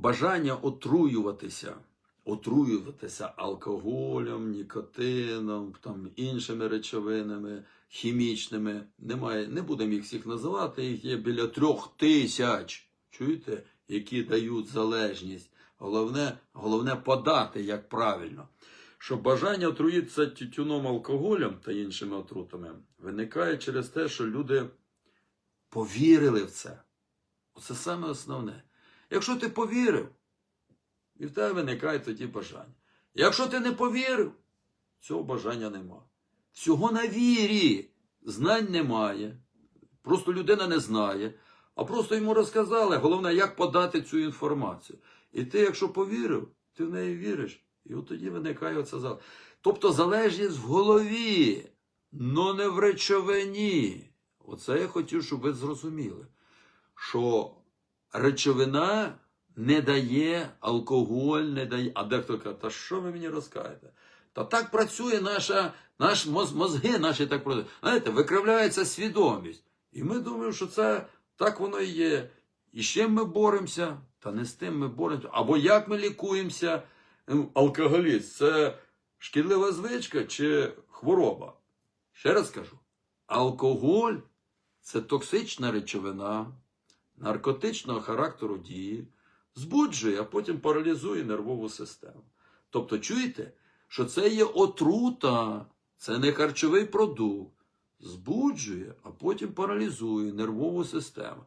бажання отруюватися, отруюватися алкоголем, нікотином, там, іншими речовинами, хімічними. Немає, не будемо їх всіх називати, їх є біля трьох тисяч. Чуєте, які дають залежність. Головне, головне подати, як правильно. Що бажання отруїтися тютюном, алкоголем та іншими отрутами виникає через те, що люди повірили в це. Оце саме основне. Якщо ти повірив, і в тебе виникає тоді бажання. Якщо ти не повірив, цього бажання нема. Всього на вірі. Знань немає. Просто людина не знає. А просто йому розказали, головне, як подати цю інформацію. І ти, якщо повірив, ти в неї віриш. І от тоді виникає оця залежність. Тобто залежність в голові, но не в речовині. Оце я хотів, щоб ви зрозуміли, що речовина не дає алкоголь, не дає. А дехто каже, та що ви мені розкажете? Та так працює наша, наш моз, мозги наші так працюють. Знаєте, викривляється свідомість. І ми думаємо, що це так воно і є. І з чим ми боремося? Та не з тим ми боремося. Або як ми лікуємося? Ну, Алкоголіст це шкідлива звичка чи хвороба? Ще раз кажу: алкоголь це токсична речовина наркотичного характеру дії, збуджує, а потім паралізує нервову систему. Тобто, чуєте, що це є отрута, це не харчовий продукт. Збуджує, а потім паралізує нервову систему.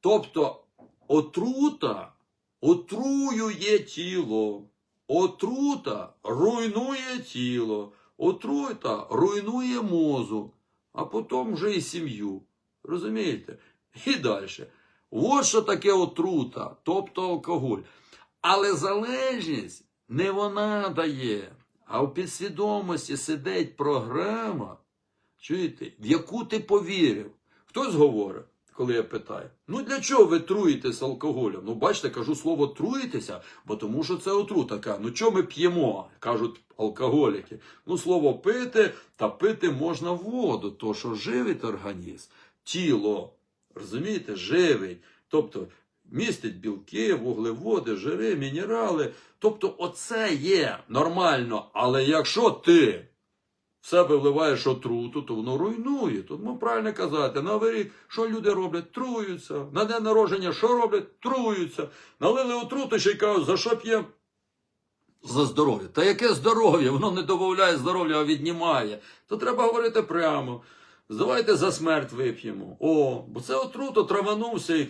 Тобто, отрута отруює тіло. Отрута руйнує тіло, отрута руйнує мозок, а потім вже і сім'ю. Розумієте? І далі. От що таке отрута, тобто алкоголь. Але залежність не вона дає, а в підсвідомості сидить програма, чуєте, в яку ти повірив. Хтось говорить, коли я питаю, ну для чого ви труїтесь алкоголем? Ну, бачите, кажу слово труїтеся, бо тому що це отрута. Ну чого ми п'ємо? кажуть алкоголіки. Ну, слово пити, та пити можна воду, то що живить організм, тіло, розумієте, живий. Тобто містить білки, вуглеводи, жири, мінерали. Тобто, оце є нормально. Але якщо ти в себе вливаєш отруту, то воно руйнує. Тут ми правильно казати, на рік, що люди роблять? Труються. На день народження що роблять? Труються. Налили отруту, ще й кажуть, за що п'ємо? За здоров'я. Та яке здоров'я? Воно не додає здоров'я, а віднімає. То треба говорити прямо. Давайте за смерть вип'ємо. О, бо це отруто, траванувся